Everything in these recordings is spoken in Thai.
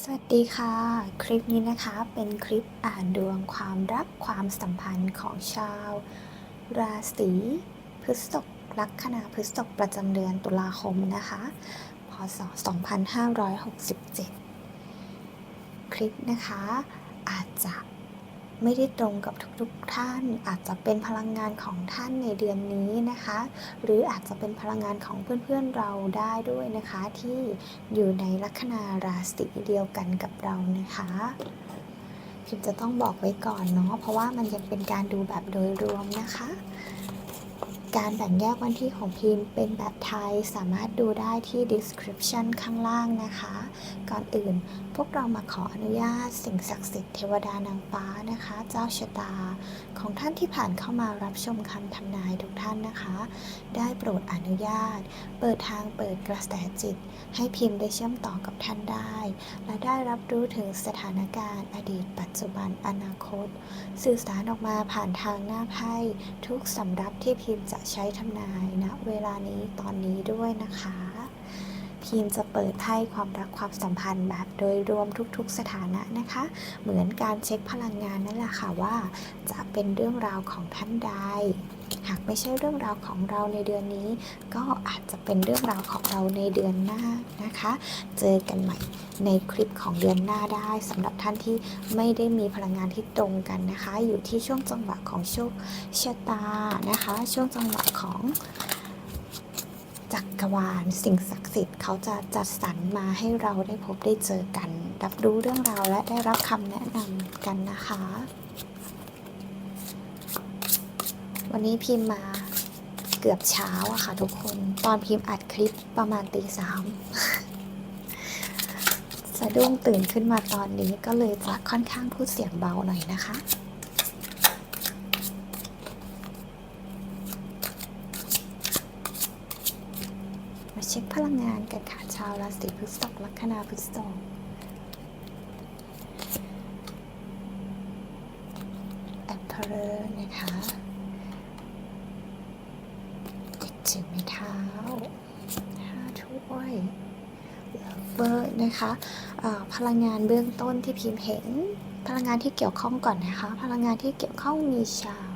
สวัสดีค่ะ คลิปนี้นะคะเป็นคลิปอ่านดวงความรักความสัมพันธ์ของชาว ราศีพฤษภลัคนาพฤษภประจำเดือนตุลาคมนะคะพศ 2567 คลิปนะคะอาจจะ ไม่ได้ตรงกับทุกๆท่าน อาจจะเป็นพลังงานของท่านในเดือนนี้นะคะ หรืออาจจะเป็นพลังงานของเพื่อนๆเราได้ด้วยนะคะ ที่อยู่ในลัคนาราศีเดียวกันกับเรานะคะพิมจะต้องบอกไว้ก่อนเนาะเพราะว่ามันยังเป็นการดูแบบโดยรวมนะคะ การแบ่งแยกวันที่ของพิมพ์เป็นแบบไทยสามารถดูได้ที่ description ข้างล่างนะคะ ก่อนอื่นพวกเรามาขออนุญาตสิ่งศักดิ์สิทธิ์เทวดานางฟ้านะคะ เจ้าชะตา ของท่านที่ผ่านเข้ามารับชมคำทำนายทุกท่านนะคะ ได้โปรดอนุญาต เปิดทางเปิดกระแสจิต ให้พิมพ์ได้เชื่อมต่อกับท่านได้ และได้รับรู้ถึงสถานการณ์ อดีต ปัจจุบันอนาคต สื่อสารออกมาผ่านทางหน้าไพ่ทุกสำรับที่พิมพ์จะใช้ทำนายณเวลานี้ตอนนี้ด้วยนะคะ พิมจะเปิดไพ่ความรักความสัมพันธ์แบบโดยรวมทุกๆสถานะนะคะ เหมือนการเช็คพลังงานนั่นแหละค่ะว่า จะเป็นเรื่องราวของท่านใด หากไม่ใช่เรื่องราวของเราในเดือนนี้ ก็อาจจะเป็นเรื่องราวของเราในเดือนหน้านะคะ เจอกันใหม่ในคลิปของเดือนหน้าได้สำหรับท่านที่ไม่ได้มีพลังงานที่ตรงกันนะคะ อยู่ที่ช่วงจังหวะของโชคชะตานะคะ ช่วงจังหวะของจักรวาลสิ่งศักดิ์สิทธิ์เขาจะจัดสรรมาให้เราได้พบได้เจอกัน รับรู้เรื่องราวและได้รับคำแนะนำกันนะคะ วันนี้พิมพ์มาเกือบเช้าอะค่ะทุกคน ตอนพิมพ์อัดคลิปประมาณตีสามสะดุ้งตื่นขึ้นมาตอนนี้ก็เลยจะค่อนข้างพูดเสียงเบาหน่อยนะคะ มาเช็คพลังงานกันค่ะชาวราศีพฤษภลัคนาพฤษภ Emperor นะคะเด็กถือไม้เท้าห้าถ้วย Lover นะคะพลังงานเบื้องต้นที่พิมพ์เห็น พลังงานที่เกี่ยวข้องก่อนนะคะ พลังงานที่เกี่ยวข้องมีชาว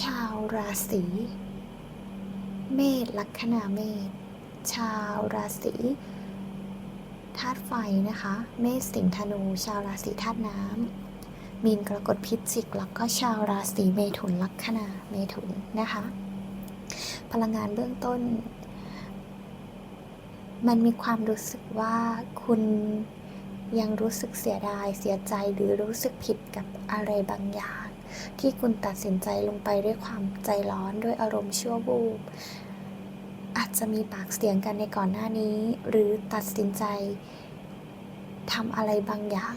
ชาวราศีเมษลัคนาเมษชาวราศีธาตุไฟนะคะ เมษสิงห์ธนู ชาวราศีธาตุน้ำมีนกรกฎพิจิกแล้วก็ชาวราศีเมถุนลัคนาเมถุนนะคะ พลังงานเบื้องต้น มันมีความรู้สึกว่าคุณยังรู้สึกเสียดายเสียใจหรือรู้สึกผิดกับอะไรบางอย่าง ที่คุณตัดสินใจลงไปด้วยความใจร้อนด้วยอารมณ์ชั่ววูบอาจจะมีปากเสียงกันในก่อนหน้านี้ หรือตัดสินใจทำอะไรบางอย่าง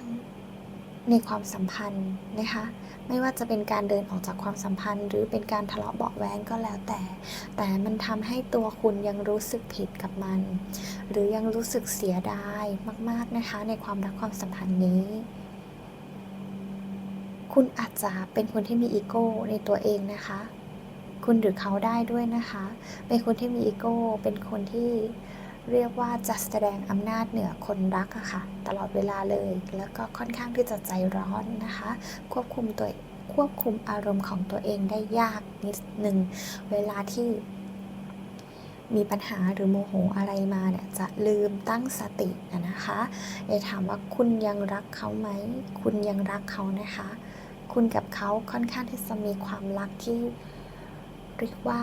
ในความสัมพันธ์นะคะ ไม่ว่าจะเป็นการเดินออกจากความสัมพันธ์ หรือเป็นการทะเลาะเบาะแว้งก็แล้วแต่ แต่มันทำให้ตัวคุณยังรู้สึกผิดกับมัน หรือยังรู้สึกเสียดายมาก ๆนะคะ ในความรักความสัมพันธ์นี้ คุณอาจจะเป็นคนที่มีอีโก้ในตัวเองนะคะ คุณหรือเขาได้ด้วยนะคะ เป็นคนที่มีอีโก้เป็นคนที่ เรียกว่าจะแสดงอำนาจเหนือคนรักอะค่ะ ตลอดเวลาเลย แล้วก็ค่อนข้างที่จะใจร้อนนะคะ ควบคุมตัวควบคุมอารมณ์ของตัวเองได้ยากนิดนึงเวลาที่มีปัญหาหรือโมโหอะไรมาเนี่ยจะลืมตั้งสตินะนะคะอยากถามว่าคุณยังรักเขาไหม คุณยังรักเขานะคะ คุณกับเขาค่อนข้างที่จะมีความรักที่เรียกว่า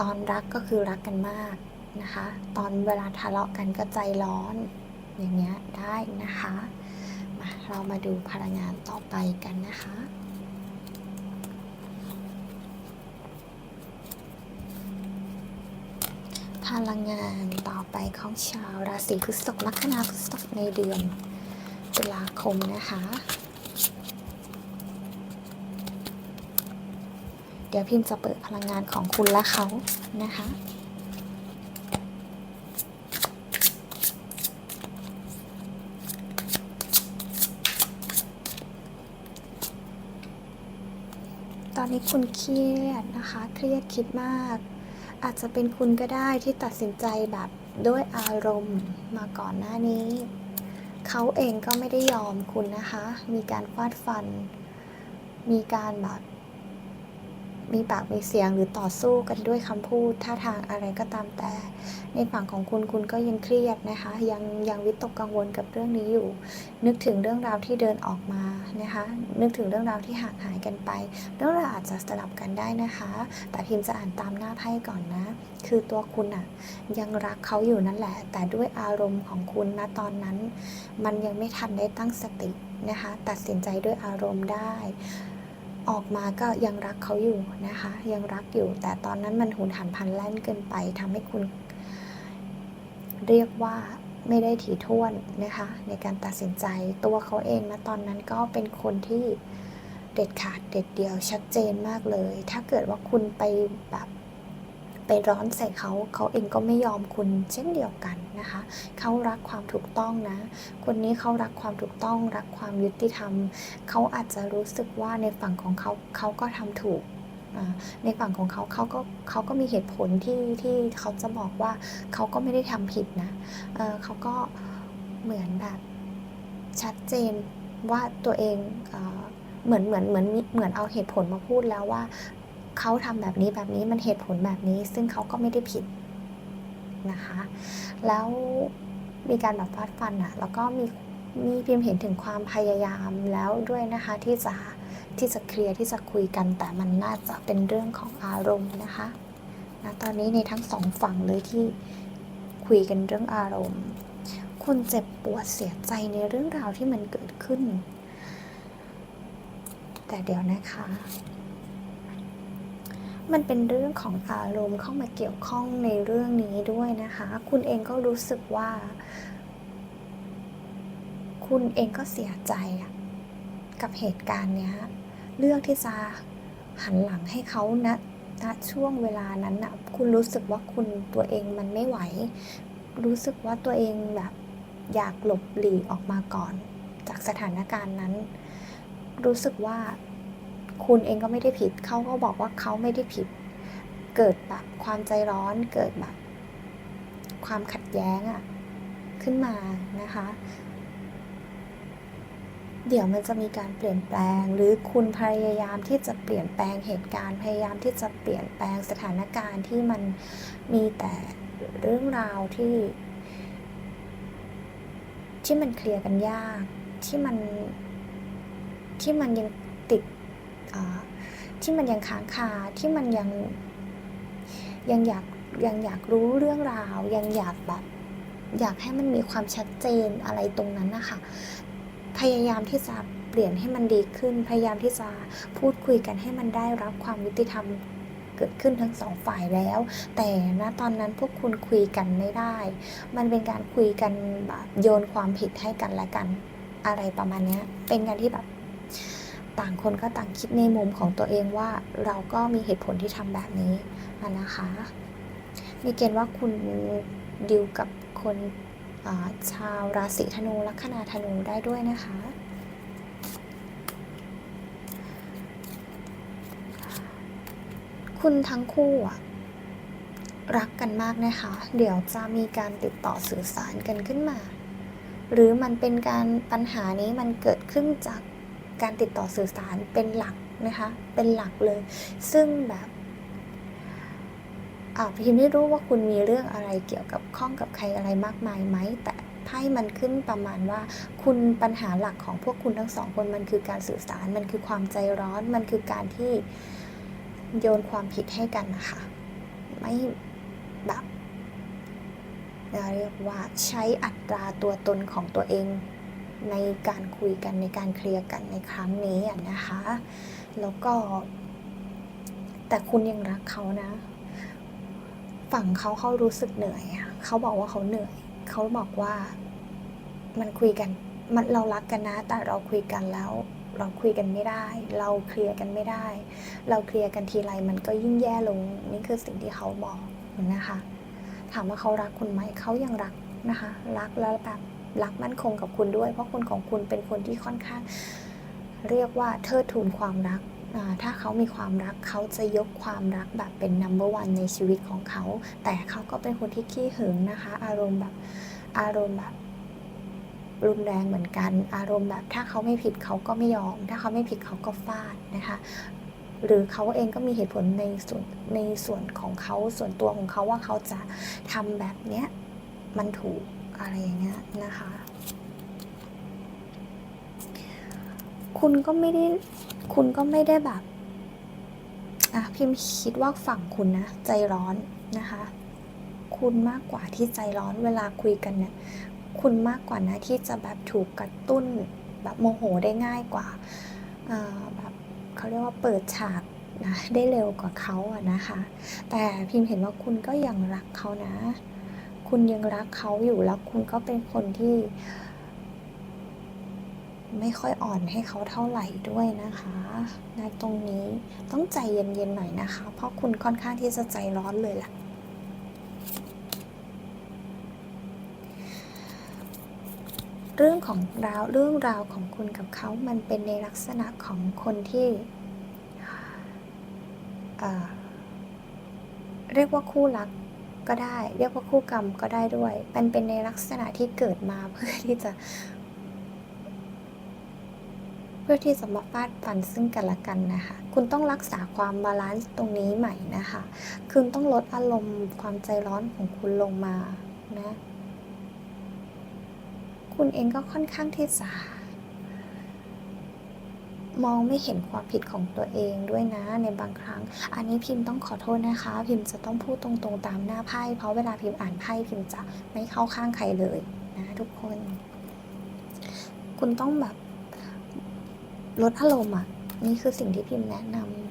ตอนรักก็คือรักกันมาก นะคะ ตอนเวลาทะเลาะกันก็ใจร้อนอย่างเงี้ยได้นะคะมาเรามาดูพลังงานต่อไปกันนะคะพลังงานต่อไปของชาวราศีพฤษภลัคนาพฤษภในเดือนตุลาคมนะคะ เดี๋ยวพิมพ์จะเปิดพลังงานของคุณและเขานะคะ อนนี้คุณเครียดนะคะ เครียดคิดมาก อาจจะเป็นคุณก็ได้ที่ตัดสินใจแบบด้วยอารมณ์มาก่อนหน้านี้ เขาเองก็ไม่ได้ยอมคุณนะคะ มีการฟาดฟัน มีการแบบ มีปากมีเสียงหรือต่อสู้กันด้วยคำพูดท่าทางอะไรก็ตามแต่ ในฝั่งของคุณคุณก็ยังเครียดนะคะ ยังยังวิตกกังวลกับเรื่องนี้อยู่ นึกถึงเรื่องราวที่เดินออกมานะคะ นึกถึงเรื่องราวที่ห่างหายกันไปเรื่องราวอาจจะสลับกันได้นะคะ แต่พิมพ์จะอ่านตามหน้าไพ่ก่อนนะ คือตัวคุณอะยังรักเขาอยู่นั่นแหละ แต่ด้วยอารมณ์ของคุณณตอนนั้น มันยังไม่ทันได้ตั้งสตินะคะ ตัดสินใจด้วยอารมณ์ได้ ออกมาก็ยังรักเขาอยู่นะคะ ยังรักอยู่ แต่ตอนนั้นมันหุนหันพลันแล่นเกินไปทำให้คุณ เรียกว่าไม่ได้ถี่ถ้วนนะคะ ในการตัดสินใจตัวเขาเองนะตอนนั้นก็เป็นคนที่เด็ดขาดเด็ดเดียวชัดเจนมากเลย ถ้าเกิดว่าคุณไปแบบ ไปร้อนใส่เขาเขาเองก็ไม่ยอมคุณเช่นเดียวกันนะคะเขารักความถูกต้องนะ คนนี้เขารักความถูกต้อง รักความยุติธรรมเขาอาจจะรู้สึกว่าในฝั่งของเขาเขาก็ทำถูกในฝั่งของเขาเขาก็เขาก็มีเหตุผลที่ที่เขาจะบอกว่าเขาก็ไม่ได้ทำผิดนะเเขาก็เหมือนแบบชัดเจนว่าตัวเองเอเหมือนเหมือนเหมือนเหมือนเอาเหตุผลมาพูดแล้วว่า เขาทำแบบนี้แบบนี้มันเหตุผลแบบนี้ ซึ่งเขาก็ไม่ได้ผิดนะคะ แล้วมีการแบบฟาดฟันอะแล้วก็มีมีพิมพ์เห็นถึงความพยายามแล้วด้วยนะคะที่จะที่จะเคลียร์ที่จะคุยกัน แต่มันน่าจะเป็นเรื่องของอารมณ์นะคะนะตอนนี้ในทั้งสองฝั่งเลยที่คุยกันเรื่องอารมณ์คุณเจ็บปวดเสียใจในเรื่องราวที่มันเกิดขึ้น แต่เดี๋ยวนะคะ มันเป็นเรื่องของอารมณ์เข้ามาเกี่ยวข้องในเรื่องนี้ด้วยนะคะ คุณเองก็รู้สึกว่า คุณเองก็เสียใจกับเหตุการณ์เนี้ย เลือกที่จะหันหลังให้เขาณณช่วงเวลานั้นนะคุณรู้สึกว่าคุณตัวเองมันไม่ไหว รู้สึกว่าตัวเองแบบอยากหลบหลีกออกมาก่อน จากสถานการณ์นั้น รู้สึกว่า คุณเองก็ไม่ได้ผิด เขาก็บอกว่าเขาไม่ได้ผิด เกิดแบบความใจร้อน เกิดแบบ ความขัดแย้งอะขึ้นมานะคะ เดี๋ยวมันจะมีการเปลี่ยนแปลง หรือคุณพยายามที่จะเปลี่ยนแปลงเหตุการณ์ พยายามที่จะเปลี่ยนแปลงสถานการณ์ที่มันมีแต่เรื่องราวที่ ที่มันเคลียร์กันยาก ที่มันที่มันยัง ที่มันยังค้างคาที่มันยังยังอยากยังอยากรู้เรื่องราว ยังอยากแบบ อยากให้มันมีความชัดเจนอะไรตรงนั้นนะคะพยายามที่จะเปลี่ยนให้มันดีขึ้น พยายามที่จะพูดคุยกันให้มันได้รับความยุติธรรมเกิดขึ้นทั้งสองฝ่ายแล้ว แต่ณตอนนั้นพวกคุณคุยกันไม่ได้ มันเป็นการคุยกันแบบโยนความผิดให้กันและกัน อะไรประมาณนี้เป็นการที่แบบ ต่างคนก็ต่างคิดในมุมของตัวเองว่าเราก็มีเหตุผลที่ทำแบบนี้ะนะคะ มีเกณฑ์ว่าคุณดิวกับคนาชาวราศีธนูลัคนาธนูได้ด้วยนะคะ คุณทั้งคู่รักกันมากนะคะ เดี๋ยวจะมีการติดต่อสื่อสารกันขึ้นมา หรือมันเป็นการปัญหานี้มันเกิดขึ้นจาก การติดต่อสื่อสารเป็นหลักนะคะ เป็นหลักเลย ซึ่งแบบอ่าพิมไม่รู้ว่าคุณมีเรื่องอะไรเกี่ยวกับข้องกับใครอะไรมากมายไหม แต่ไพ่มันขึ้นประมาณว่า คุณปัญหาหลักของพวกคุณทั้งสองคนมันคือการสื่อสาร มันคือความใจร้อน มันคือการที่โยนความผิดให้กันนะคะ ไม่แบบเรียกว่าใช้อัตราตัวตนของตัวเอง ในการคุยกันในการเคลียร์กันในครั้งนี้นะคะ แล้วก็ แต่คุณยังรักเขานะ ฝั่งเขาเขารู้สึกเหนื่อยเขาบอกว่าเขาเหนื่อยเขาบอกว่ามันคุยกันมันเรารักกันนะ แต่เราคุยกันแล้ว เราคุยกันไม่ได้ เราเคลียร์กันไม่ได้ เราเคลียร์กันทีไรมันก็ยิ่งแย่ลงนี่คือสิ่งที่เขาบอกนะคะ ถามว่าเขารักคุณไหมเขายังรักนะคะ รักแล้วแบบ รักมั่นคงกับคุณด้วย เพราะคนของคุณเป็นคนที่ค่อนข้าง เรียกว่าเทิดทูนความรัก ถ้าเขามีความรักเขาจะยกความรักแบบเป็น number one ในชีวิตของเขา แต่เขาก็เป็นคนที่ขี้หึงนะคะ อารมณ์แบบอารมณ์แบบรุนแรงเหมือนกัน อารมณ์แบบถ้าเขาไม่ผิดเขาก็ไม่ยอม ถ้าเขาไม่ผิดเขาก็ฟาดนะคะหรือเขาเองก็มีเหตุผลในส่วนในส่วนของเขาส่วนตัวของเขาว่าเขาจะทำแบบเนี้ยมันถูก อะไรอย่างเงี้ยนะคะ คุณก็ไม่ได้ คุณก็ไม่ได้แบบอะพิมพ์คิดว่าฝั่งคุณนะ ใจร้อนนะคะ คุณมากกว่าที่ใจร้อนเวลาคุยกันเนี่ย คุณมากกว่านะที่จะแบบถูกกระตุ้นแบบโมโหได้ง่ายกว่าอ่าแบบเขาเรียกว่าเปิดฉากนะได้เร็วกว่าเขาอะนะคะ แต่พิมพ์เห็นว่าคุณก็ยังรักเขานะ คุณยังรักเขาอยู่แล้วคุณก็เป็นคนที่ ไม่ค่อยอ่อนให้เขาเท่าไหร่ด้วยนะคะในตรงนี้ต้องใจเย็นๆหน่อยนะคะ เพราะคุณค่อนข้างที่จะใจร้อนเลยล่ะเรื่องของราวเรื่องราวของคุณกับเขามันเป็นในลักษณะของคนที่เอ่อเรียกว่าคู่รัก ก็ได้ เรียกว่าคู่กรรมก็ได้ด้วยมันเป็นในลักษณะที่เกิดมาเพื่อที่จะ เพื่อที่จะมาฟาดฟันซึ่งกันและกันนะคะ คุณต้องรักษาความบาลานซ์ตรงนี้ใหม่นะคะ คุณต้องลดอารมณ์ความใจร้อนของคุณลงมานะ คุณเองก็ค่อนข้างที่จะ มองไม่เห็นความผิดของตัวเองด้วยนะในบางครั้ง อันนี้พิมพ์ต้องขอโทษนะคะ พิมพ์จะต้องพูดตรงๆตามหน้าไพ่เพราะเวลาพิมพ์อ่านไพ่พิมพ์จะไม่เข้าข้างใครเลยนะทุกคน คุณต้องแบบลดอารมณ์อะ นี่คือสิ่งที่พิมพ์แนะนำ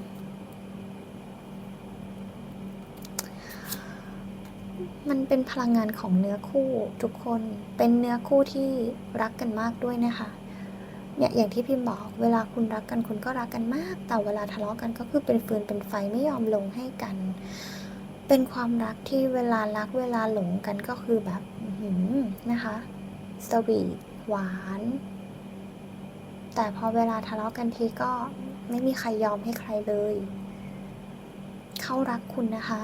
มันเป็นพลังงานของเนื้อคู่ทุกคนเป็นเนื้อคู่ที่รักกันมากด้วยนะคะ เนี่ยอย่างที่พิมพ์บอก เวลาคุณรักกันคุณก็รักกันมาก แต่เวลาทะเลาะกันก็คือเป็นฟืนเป็นไฟไม่ยอมลงให้กัน เป็นความรักที่เวลารักเวลาหลงกันก็คือแบบหือนะคะสวีทหวาน แต่พอเวลาทะเลาะกันทีก็ไม่มีใครยอมให้ใครเลย เขารักคุณนะคะ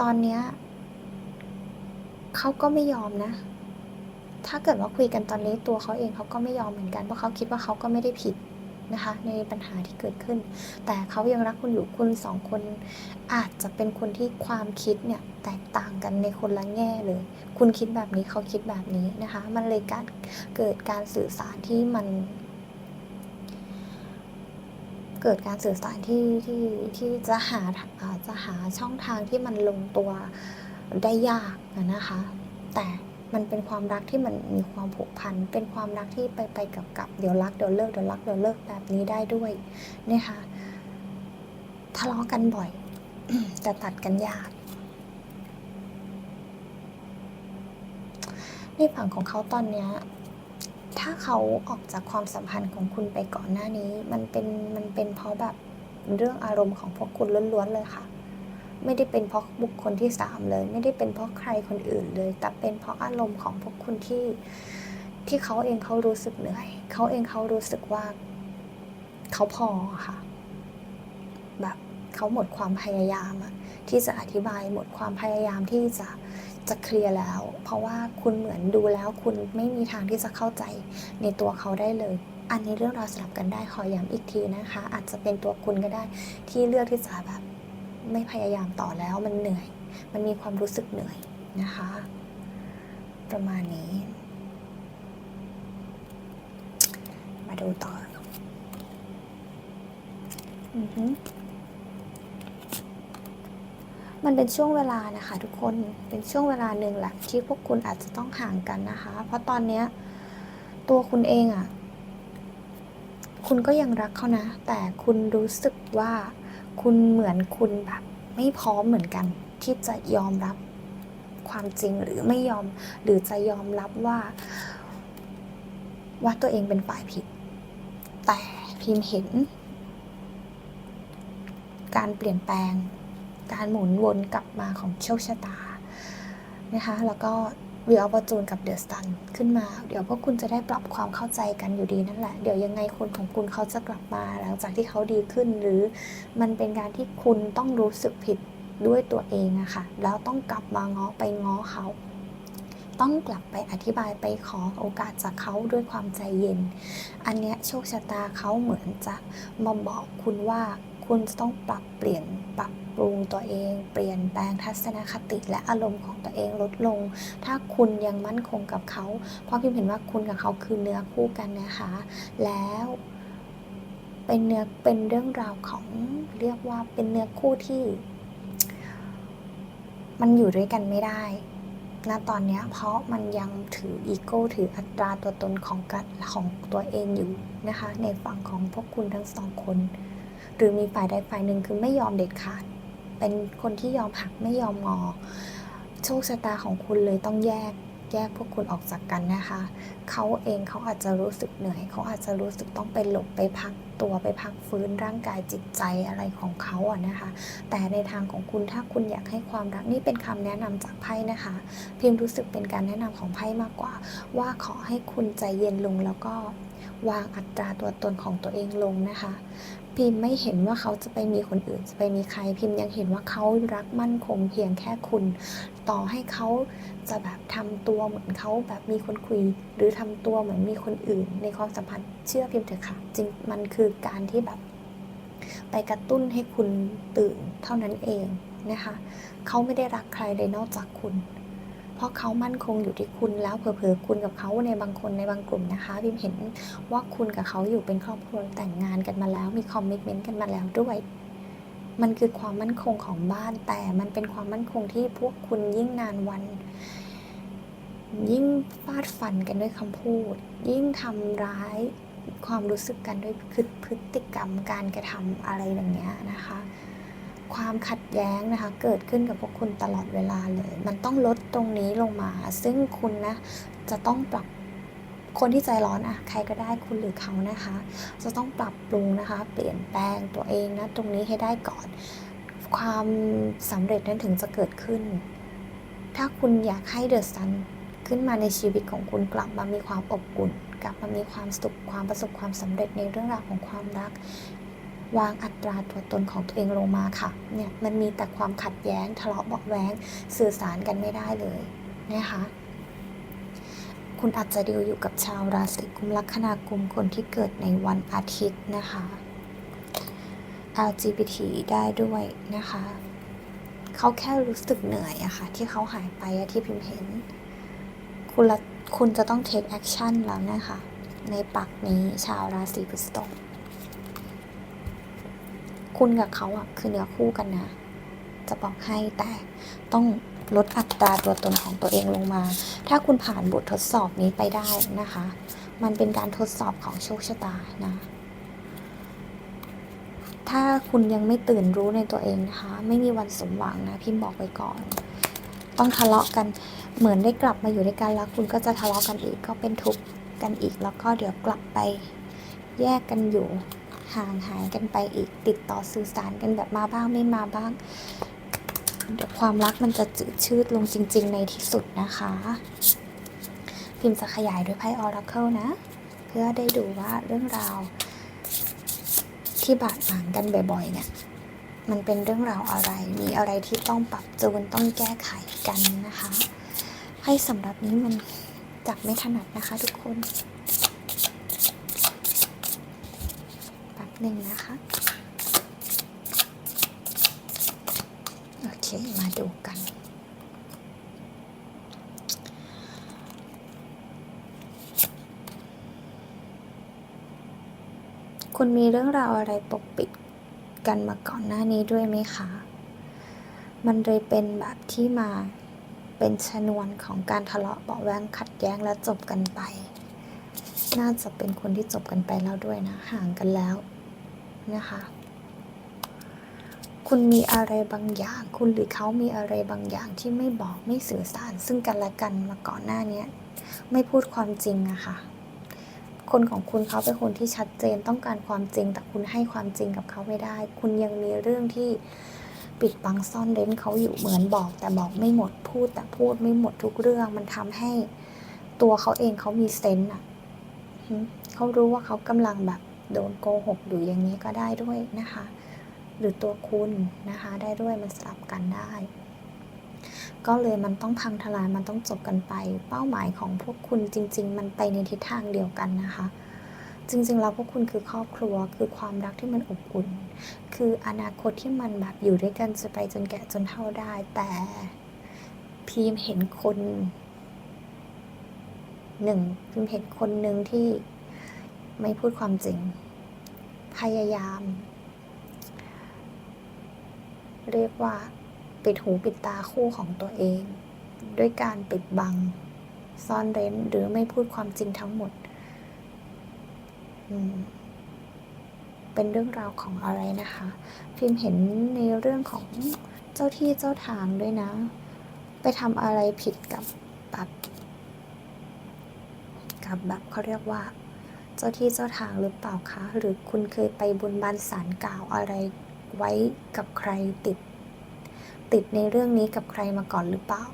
ตอนเนี้ยเขาก็ไม่ยอมนะ ถ้าเกิดว่าคุยกันตอนนี้ตัวเขาเองเขาก็ไม่ยอมเหมือนกันเพราะเขาคิดว่าเขาก็ไม่ได้ผิดนะคะในปัญหาที่เกิดขึ้น แต่เขายังรักคุณอยู่คุณสองคน อาจจะเป็นคนที่ความคิดเนี่ยแตกต่างกันในคนละแง่เลย คุณคิดแบบนี้เขาคิดแบบนี้นะคะ มันเลยการเกิดการสื่อสารที่มัน เกิดการสื่อสารที่ที่ที่จะหาอาจะหาช่องทางที่มันลงตัวได้ยากนะคะ แต่ มันเป็นความรักที่มันมีความผูกพัน เป็นความรักที่ไปไปกับกับเดี๋ยวรักเดี๋ยวเลิกเดี๋ยวรักเดี๋ยวเลิกแบบนี้ได้ด้วยนะคะทะเลาะกันบ่อย แต่ตัดกันยาก ในฝั่งของเขาตอนเนี้ยถ้าเขาออกจากความสัมพันธ์ของคุณไปก่อนหน้านี้ มันเป็นมันเป็นเพราะแบบเรื่องอารมณ์ของพวกคุณล้วนๆเลยค่ะ ไม่ได้เป็นเพราะบุคคลที่สามเลย ไม่ได้เป็นเพราะใครคนอื่นเลย แต่เป็นเพราะอารมณ์ของพวกคุณที่ที่เขาเองเขารู้สึกเหนื่อย เขาเองเขารู้สึกว่า เขาพอค่ะ แบบเขาหมดความพยายามอะที่จะอธิบายหมดความพยายามที่จะจะเคลียร์แล้ว เพราะว่าคุณเหมือนดูแล้ว คุณไม่มีทางที่จะเข้าใจในตัวเขาได้เลย อันนี้เรื่องราวสลับกันได้ขอย้ำอีกทีนะคะ อาจจะเป็นตัวคุณก็ได้ที่เลือกที่จะแบบ ไม่พยายามต่อแล้วมันเหนื่อย มันมีความรู้สึกเหนื่อยนะคะ ประมาณนี้ มาดูต่ออือฮึมันเป็นช่วงเวลานะคะทุกคน เป็นช่วงเวลาหนึ่งแหละที่พวกคุณอาจจะต้องห่างกันนะคะ เพราะตอนเนี้ยตัวคุณเองอะ่ะ คุณก็ยังรักเขานะ แต่คุณรู้สึกว่า คุณเหมือนคุณแบบไม่พร้อมเหมือนกัน ที่จะยอมรับความจริงหรือไม่ยอมหรือจะยอมรับว่า ว่าตัวเองเป็นฝ่ายผิด แต่พิมพ์เห็น การเปลี่ยนแปลง การหมุนวนกลับมาของโชคชะตานะคะแล้วก็ วิวอัปจูนกับเดอะสตันขึ้นมา เดี๋ยวพวกคุณจะได้ปรับความเข้าใจกันอยู่ดีนั่นแหละ เดี๋ยวยังไงคนของคุณเขาจะกลับมาหลังจากที่เขาดีขึ้น หรือมันเป็นการที่คุณต้องรู้สึกผิดด้วยตัวเองอะค่ะ แล้วต้องกลับมาง้อไปง้อเขา ต้องกลับไปอธิบายไปขอโอกาสจากเขาด้วยความใจเย็น อันเนี้ยโชคชะตาเขาเหมือนจะมาบอกคุณว่าคุณต้องปรับเปลี่ยนปรับ ปรุงตัวเอง เปลี่ยนแปลงทัศนคติและอารมณ์ของตัวเองลดลง ถ้าคุณยังมั่นคงกับเขา เพราะพิมเห็นว่าคุณกับเขาคือเนื้อคู่กันนะคะ แล้วเป็นเนื้อเป็นเรื่องราวของเรียกว่าเป็นเนื้อคู่ที่ มันอยู่ด้วยกันไม่ได้ณตอนนี้เพราะมันยังถืออีโก้ถืออัตราตัวตนของกันของตัวเองอยู่นะคะ ในฝั่งของพวกคุณทั้งสองคน หรือมีฝ่ายใดฝ่ายหนึ่งคือไม่ยอมเด็ดขาด เป็นคนที่ยอมหักไม่ยอมงอ โชคชะตาของคุณเลยต้องแยกแยกพวกคุณออกจากกันนะคะ เขาเองเขาอาจจะรู้สึกเหนื่อย เขาอาจจะรู้สึกต้องไปหลบไปพักตัวไปพักฟื้นร่างกายจิตใจอะไรของเขาอะนะคะ แต่ในทางของคุณถ้าคุณอยากให้ความรักนี่เป็นคำแนะนำจากไพ่นะคะ พิมรู้สึกเป็นการแนะนำของไพ่มากกว่า ว่าขอให้คุณใจเย็นลงแล้วก็วางอัตราตัวตนของตัวเองลงนะคะ พิมไม่เห็นว่าเขาจะไปมีคนอื่น จะไปมีใครพิมยังเห็นว่าเขารักมั่นคงเพียงแค่คุณ ต่อให้เขาจะแบบทำตัวเหมือนเขาแบบมีคนคุย หรือทำตัวเหมือนมีคนอื่น ในความสัมพันธ์เชื่อพิมเถอะค่ะจริงมันคือการที่แบบ ไปกระตุ้นให้คุณตื่นเท่านั้นเองนะคะ เขาไม่ได้รักใครเลยนอกจากคุณ ราะเขามั่นคงอยู่ที่คุณแล้วเผลอๆคุณกับเขาในบางคนในบางกลุ่มนะคะพิมเห็นว่าคุณกับเขาอยู่เป็นครอบครัวแต่งงานกันมาแล้ว มีคอมมิชเมนต์กันมาแล้วด้วยมันคือความมั่นคงของบ้านแต่มันเป็นความมั่นคงที่พวกคุณยิ่งนานวัน ยิ่งฟาดฟันกันด้วยคำพูด ยิ่งทำร้ายความรู้สึกกันด้วยพฤพฤติกรรมการกระทำอะไรอย่างเงี้ยนะคะ ความขัดแย้งนะคะ เกิดขึ้นกับพวกคุณตลอดเวลาเลย มันต้องลดตรงนี้ลงมา ซึ่งคุณนะ จะต้องปรับคนที่ใจร้อนอะใครก็ได้คุณหรือเขานะคะ จะต้องปรับปรุงนะคะ เปลี่ยนแปลงตัวเองนะ ตรงนี้ให้ได้ก่อน ความสำเร็จนั้นถึงจะเกิดขึ้น ถ้าคุณอยากให้เดอะซันขึ้นมาในชีวิตของคุณกลับมามีความอบอุ่น กลับมามีความสุขความประสบความสำเร็จในเรื่องราวของความรัก วางอัตราตัวตนของตัวเองลงมาค่ะ เนี่ยมันมีแต่ความขัดแย้งทะเลาะเบาะแว้งสื่อสารกันไม่ได้เลยนะคะคุณอาจจะดีลอยู่กับชาวราศีกุมลัคนากุมคนที่เกิดในวันอาทิตย์นะคะ LGBT ได้ด้วยนะคะ เขาแค่รู้สึกเหนื่อยอะค่ะ ที่เขาหายไปอะที่พิมพ์เห็น คุณละคุณจะต้อง take action แล้วนะคะ ในปักนี้ชาวราศีพฤษภ คุณกับเขาอะคือเนื้อคู่กันนะ จะบอกให้แต่ต้องลดอัตราตัวตนของตัวเองลงมา ถ้าคุณผ่านบททดสอบนี้ไปได้นะคะ มันเป็นการทดสอบของโชคชะตานะ ถ้าคุณยังไม่ตื่นรู้ในตัวเองนะคะ ไม่มีวันสมหวังนะพิมพ์บอกไว้ก่อน ต้องทะเลาะกัน เหมือนได้กลับมาอยู่ด้วยกันแล้ว คุณก็จะทะเลาะกันอีกก็เป็นทุกข์กันอีกแล้วก็เดี๋ยวกลับไปแยกกันอยู่ ห่างหายกันไปอีกติดต่อสื่อสารกันแบบมาบ้างไม่มาบ้างเดี๋ยวความรักมันจะจืดชืดลงจริง ๆ ในที่สุดนะคะ พิมพ์จะขยายด้วยไพ่ออราเคิลนะ เพื่อได้ดูว่าเรื่องราว ที่บาดหมางกันบ่อยๆ เนี่ย มันเป็นเรื่องราวอะไร มีอะไรที่ต้องปรับจูนต้องแก้ไขกันนะคะให้สำหรับนี้มันจับไม่ถนัดนะคะทุกคนแป๊บ หนึ่งนะคะ โอเค มาดูกัน คุณมีเรื่องราวอะไรปกปิดกันมาก่อนหน้านี้ด้วยไหมคะ มันเลยเป็นแบบที่มาเป็นชนวนของการทะเลาะเบาะแว้งขัดแย้งและจบกันไป น่าจะเป็นคนที่จบกันไปแล้วด้วยนะ ห่างกันแล้ว นะคะ คุณมีอะไรบางอย่าง คุณหรือเขามีอะไรบางอย่างที่ไม่บอกไม่สื่อสาร ซึ่งกันและกันมาก่อนหน้านี้ไม่พูดความจริงอะค่ะ คนของคุณเขาเป็นคนที่ชัดเจนต้องการความจริง แต่คุณให้ความจริงกับเขาไม่ได้ คุณยังมีเรื่องที่ปิดบังซ่อนเร้นเขาอยู่เหมือนบอก แต่บอกไม่หมดพูด แต่พูดไม่หมดทุกเรื่องมันทำให้ตัวเขาเองเขามีเซนส์อะเขารู้ว่าเขากำลังแบบ โดนโกหกอยู่อย่างนี้ก็ได้ด้วยนะคะ หรือตัวคุณนะคะ ได้ด้วยมันสลับกันได้ ก็เลยมันต้องพังทลายมันต้องจบกันไป เป้าหมายของพวกคุณจริง ๆ มันไปในทิศทางเดียวกันนะคะ จริงๆแล้วพวกคุณคือครอบครัวคือความรักที่มันอบอุ่น คืออนาคตที่มันแบบอยู่ด้วยกันจะไปจนแก่จนเท่าได้ แต่พีมเห็นคนหนึ่งพีมเห็นคนหนึ่งที่ ไม่พูดความจริง พยายาม เรียกว่า ปิดหูปิดตาคู่ของตัวเอง ด้วยการปิดบัง ซ่อนเร้นหรือไม่พูดความจริงทั้งหมดมเป็นเรื่องราวของอะไรนะคะ พิมพ์เห็นในเรื่องของเจ้าที่เจ้าทางด้วยนะ ไปทำอะไรผิดกับแบบกับแบบเขาเรียกว่า เจ้าที่เจ้าทางหรือเปล่าคะ หรือคุณเคยไปบุญบานสารกล่าวอะไรไว้กับใครติด ติดในเรื่องนี้กับใครมาก่อนหรือเปล่า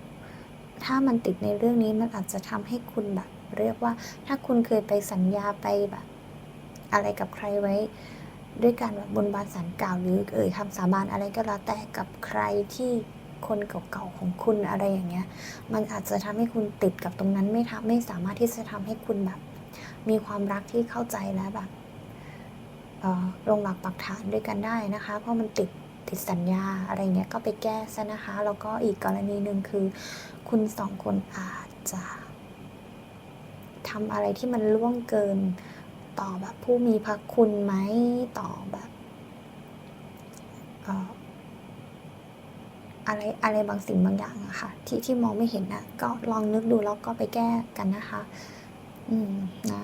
ถ้ามันติดในเรื่องนี้มันอาจจะทำให้คุณแบบ เรียกว่า ถ้าคุณเคยไปสัญญาไปแบบ อะไรกับใครไว้ ด้วยการแบบบนบานสารกล่าวหรือเอ่ยคำสาบานอะไรก็แล้วแต่กับใครที่คนเก่าๆของคุณอะไรอย่างเงี้ย มันอาจจะทำให้คุณติดกับตรงนั้นไม่ทำไม่สามารถที่จะทำให้คุณแบบ มีความรักที่เข้าใจและแบบเอ่อลงหลักปักฐานด้วยกันได้นะคะ เพราะมันติดติดสัญญาอะไรเงี้ยก็ไปแก้ซะนะคะ แล้วก็อีกกรณีหนึ่งคือ คุณสองคนอาจจะทำอะไรที่มันล่วงเกินต่อแบบผู้มีพระคุณไหมต่อแบบอะไรอะไรบางสิ่งบางอย่างอะค่ะที่ที่มองไม่เห็นนะก็ลองนึกดูแล้วก็ไปแก้กันนะคะ อืมนะ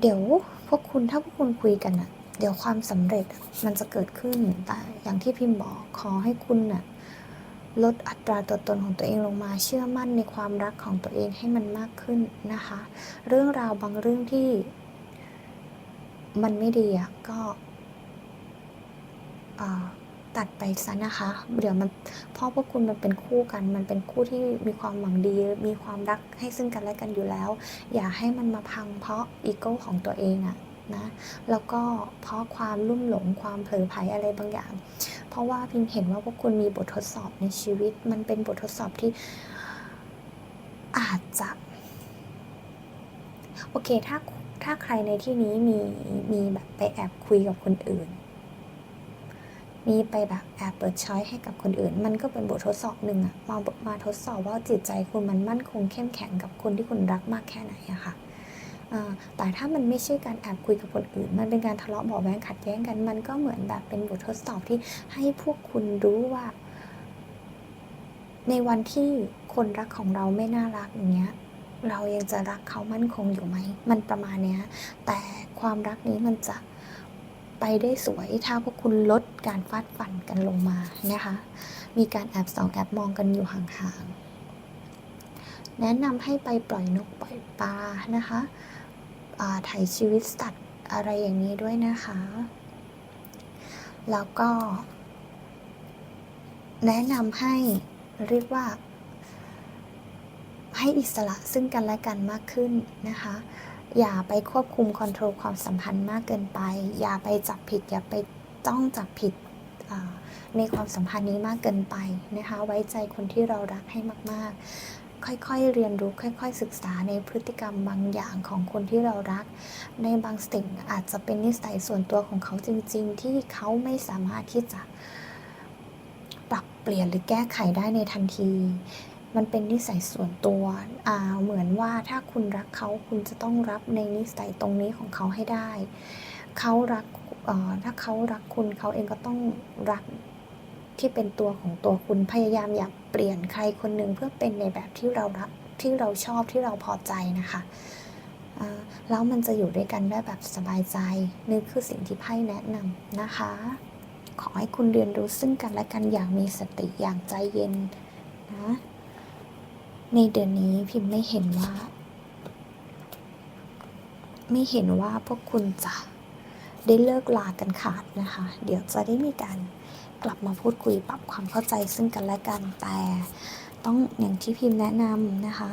เดี๋ยวพวกคุณถ้าพวกคุณคุยกันอะเดี๋ยวความสำเร็จมันจะเกิดขึ้น แต่อย่างที่พิมพ์บอกขอให้คุณน่ะลดอัตราตัวตนของตัวเองลงมาเชื่อมั่นในความรักของตัวเองให้มันมากขึ้นนะคะ เรื่องราวบางเรื่องที่ มันไม่ดีอะก็อ่า ตัดไปซะนะคะ เดี๋ยวมันเพราะพวกคุณมันเป็นคู่กัน มันเป็นคู่ที่มีความหวังดี มีความรักให้ซึ่งกันและกันอยู่แล้ว อย่าให้มันมาพังเพราะอีโก้ของตัวเองอะนะแล้วก็เพราะความลุ่มหลงความเผลอไผลอะไรบางอย่าง เพราะว่าพิมเห็นว่าพวกคุณมีบททดสอบในชีวิต มันเป็นบททดสอบที่อาจจะ โอเคถ้าถ้าใครในที่นี้มีมีแบบไปแอบคุยกับคนอื่น มีไปแบบแอบเปิดช้อยให้กับคนอื่น มันก็เป็นบททดสอบหนึ่งอะมามาทดสอบว่าจิตใจคุณมันมั่นคงเข้มแข็งกับคนที่คุณรักมากแค่ไหนอะค่ะอ่าแต่ถ้ามันไม่ใช่การแอบคุยกับคนอื่น มันเป็นการทะเลาะเบาแวงขัดแย้งกัน มันก็เหมือนแบบเป็นบททดสอบที่ให้พวกคุณรู้ว่า ในวันที่คนรักของเราไม่น่ารักอย่างเงี้ย เรายังจะรักเขามั่นคงอยู่ไหม มันประมาณเนี้ย แต่ความรักนี้มันจะ ไปได้สวยถ้าพวกคุณลดการฟาดฟันกันลงมานะคะ มีการแอบส่องแอบมองกันอยู่ห่างๆ แนะนำให้ไปปล่อยนกปล่อยปลานะคะถ่ายชีวิตสัตว์อะไรอย่างนี้ด้วยนะคะ แล้วก็ แนะนำให้เรียกว่า ให้อิสระซึ่งกันและกันมากขึ้นนะคะ อย่าไปควบคุมคอนโทรลความสัมพันธ์มากเกินไป อย่าไปจับผิด อย่าไปต้องจับผิดในความสัมพันธ์นี้มากเกินไปนะคะ ไว้ใจคนที่เรารักให้มาก ๆ ค่อยๆ เรียนรู้ ค่อย ๆ ศึกษาในพฤติกรรมบางอย่างของคนที่เรารัก ในบางสิ่งอาจจะเป็นนิสัยส่วนตัวของเขาจริง ๆ ที่เขาไม่สามารถที่จะปรับเปลี่ยนหรือแก้ไขได้ในทันที มันเป็นนิสัยส่วนตัวอ่าเหมือนว่าถ้าคุณรักเขาคุณจะต้องรับในนิสัยตรงนี้ของเขาให้ได้ เขารักถ้าเขารักคุณเขาเองก็ต้องรักที่เป็นตัวของตัวคุณพยายามอย่าเปลี่ยนใครคนหนึ่งเพื่อเป็นในแบบที่เรารักที่เราชอบที่เราพอใจนะคะแล้วมันจะอยู่ด้วยกันได้แบบสบายใจนี่คือสิ่งที่ไพ่แนะนำนะคะ ขอให้คุณเรียนรู้ซึ่งกันและกันอย่างมีสติอย่างใจเย็นนะ ในเดือนนี้พิมพ์ไม่เห็นว่า ไม่เห็นว่าพวกคุณจะได้เลิกลากันขาดนะคะ เดี๋ยวจะได้มีการกลับมาพูดคุยปรับความเข้าใจซึ่งกันและกันแต่ต้องอย่างที่พิมพ์แนะนำนะคะ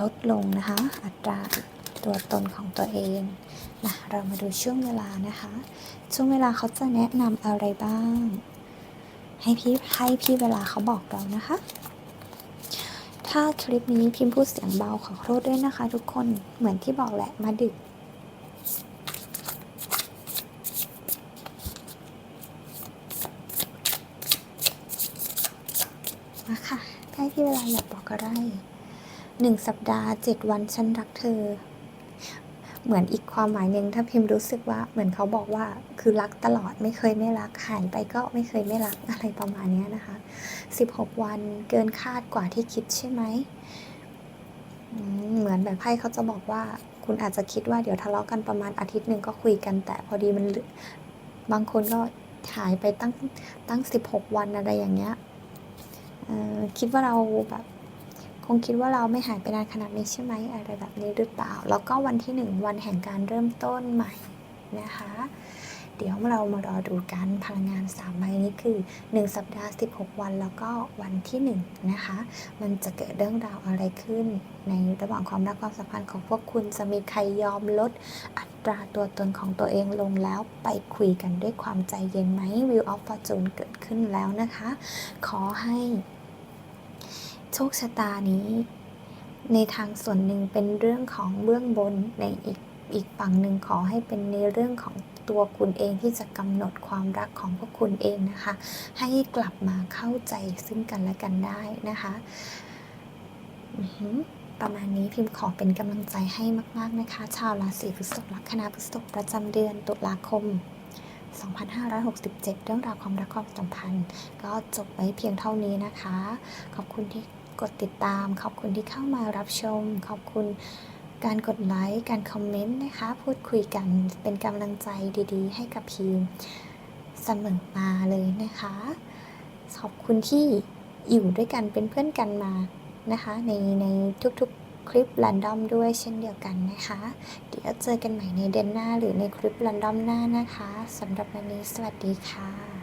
ลดลงนะคะ อัตราตัวตนของตัวเองนะเรามาดูช่วงเวลานะคะ ช่วงเวลาเขาจะแนะนำอะไรบ้าง ให้พี่ให้พี่เวลาเขาบอกเรานะคะ ถ้าคลิปนี้พิมพ์พูดเสียงเบาขอโทษด้วยนะคะ ทุกคน เหมือนที่บอกแหละมาดึก มาค่ะให้พี่เวลาอยากบอกอะไรหนึ่งสัปดาห์เจ็ดวันฉันรักเธอ เหมือนอีกความหมายหนึ่งถ้าพิมพ์รู้สึกว่าเหมือนเขาบอกว่าคือรักตลอดไม่เคยไม่รักหายไปก็ไม่เคยไม่รักอะไรประมาณนี้นะคะ 16 วันเกินคาดกว่าที่คิดใช่ไหม เหมือนแบบไพ่เขาจะบอกว่า คุณอาจจะคิดว่าเดี๋ยวทะเลาะกันประมาณอาทิตย์หนึ่งก็คุยกันแต่พอดีมันบางคนก็หายไปตั้งตั้ง 16 วันอะไรอย่างเงี้ยคิดว่าเราแบบคงคิดว่าเราไม่หายไปนานขนาดนี้ใช่ไหมอะไรแบบนี้หรือเปล่า แล้วก็วันที่หนึ่งวันแห่งการเริ่มต้นใหม่นะคะ เดี๋ยวเรามารอดูกันพลังงาน3ใบนี้คือ 1 สัปดาห์ 16 วันแล้วก็วันที่ 1 นะคะ มันจะเกิดเรื่องราวอะไรขึ้น ในระหว่างความรักความสัมพันธ์ของพวกคุณจะมีใครยอมลดอัตราตัวตนของตัวเองลงแล้วไปคุยกันด้วยความใจเย็นไหม Wheel of Fortune เกิดขึ้นแล้วนะคะ ขอให้โชคชะตานี้ในทางส่วนหนึ่งเป็นเรื่องของเบื้องบนในอีกอีกฝั่งหนึ่งขอให้เป็นในเรื่องของ ตัวคุณเองที่จะกำหนดความรักของพวกคุณเองนะคะ ให้กลับมาเข้าใจซึ่งกันและกันได้นะคะประมาณนี้พิมพ์ขอเป็นกำลังใจให้มาก ๆ นะคะ ชาวราศีพฤษภลัคนาพฤษภประจำเดือนตุลาคม 2567 เรื่องราวความรักความสัมพันธ์ ก็จบไว้เพียงเท่านี้นะคะ ขอบคุณที่กดติดตาม ขอบคุณที่เข้ามารับชม ขอบคุณ การกดไลค์ การคอมเมนต์นะคะ พูดคุยกันเป็นกำลังใจดีๆ ให้กับพีมเสมอมาเลยนะคะ ขอบคุณที่อยู่ด้วยกันเป็นเพื่อนกันมานะคะ ในในทุกๆคลิปรันดอมด้วยเช่นเดียวกันนะคะ เดี๋ยวเจอกันใหม่ในเดือนหน้าหรือในคลิปรันดอมหน้านะคะสำหรับวันนี้สวัสดีค่ะ